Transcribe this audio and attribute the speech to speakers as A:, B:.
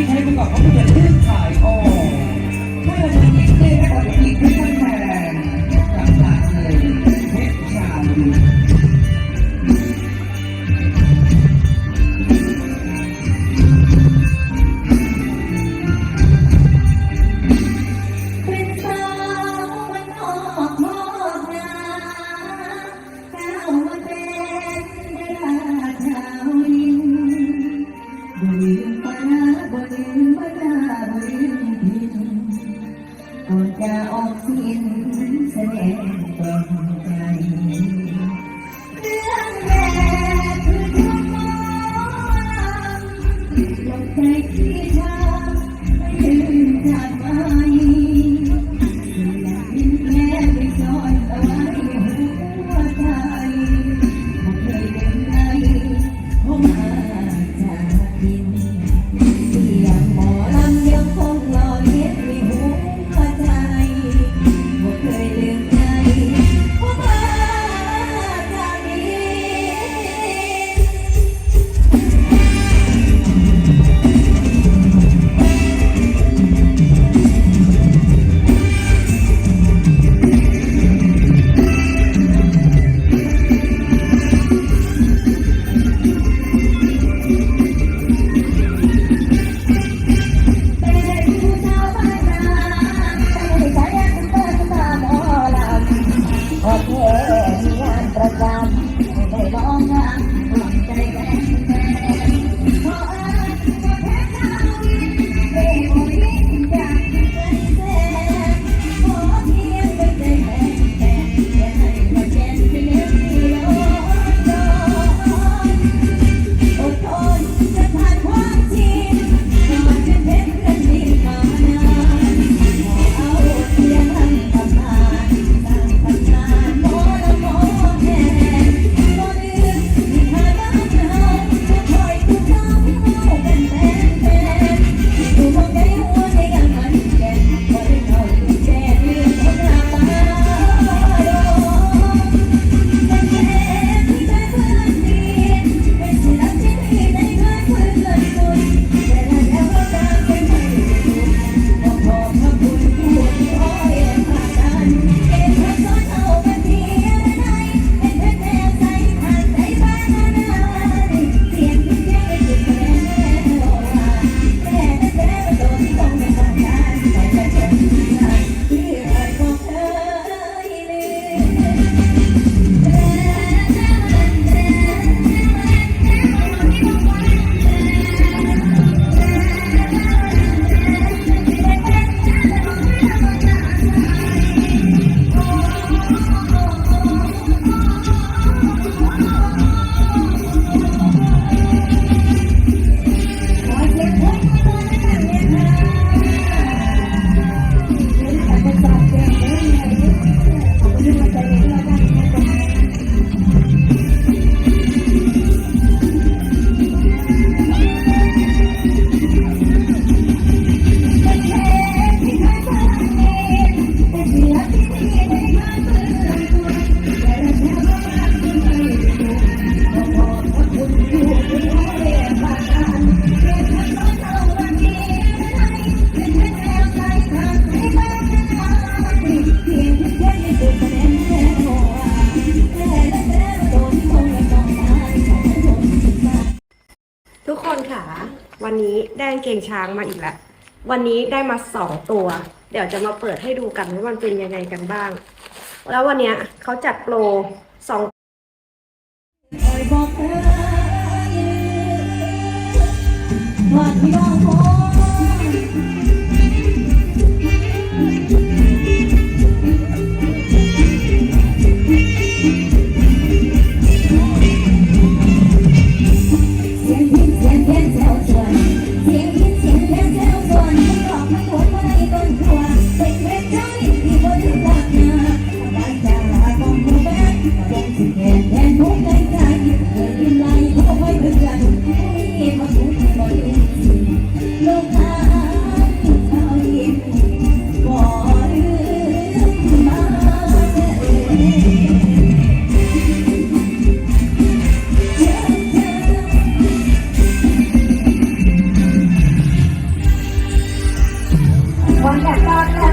A: มีใครมาก่อนเขาเกิดเรื่องาย
B: ออกถ้าเราจะมีเรื่องอะไรอีกไม่ต้องแพงกับตาเลยชาลี ออกเสียงแสดงความใจเรื่องแรกคือความหลับใจ
C: ที่ Thank you. งเกงช้างมาอีกแล้ว วันนี้ได้มาสองตัว เดี๋ยวจะมาเปิดให้ดูกันว่ามันเป็นยังไงกันบ้าง แล้ววันนี้เขาจัดโปรสอง
B: ว่าที่บ้าน
C: Oh, yeah, God, God.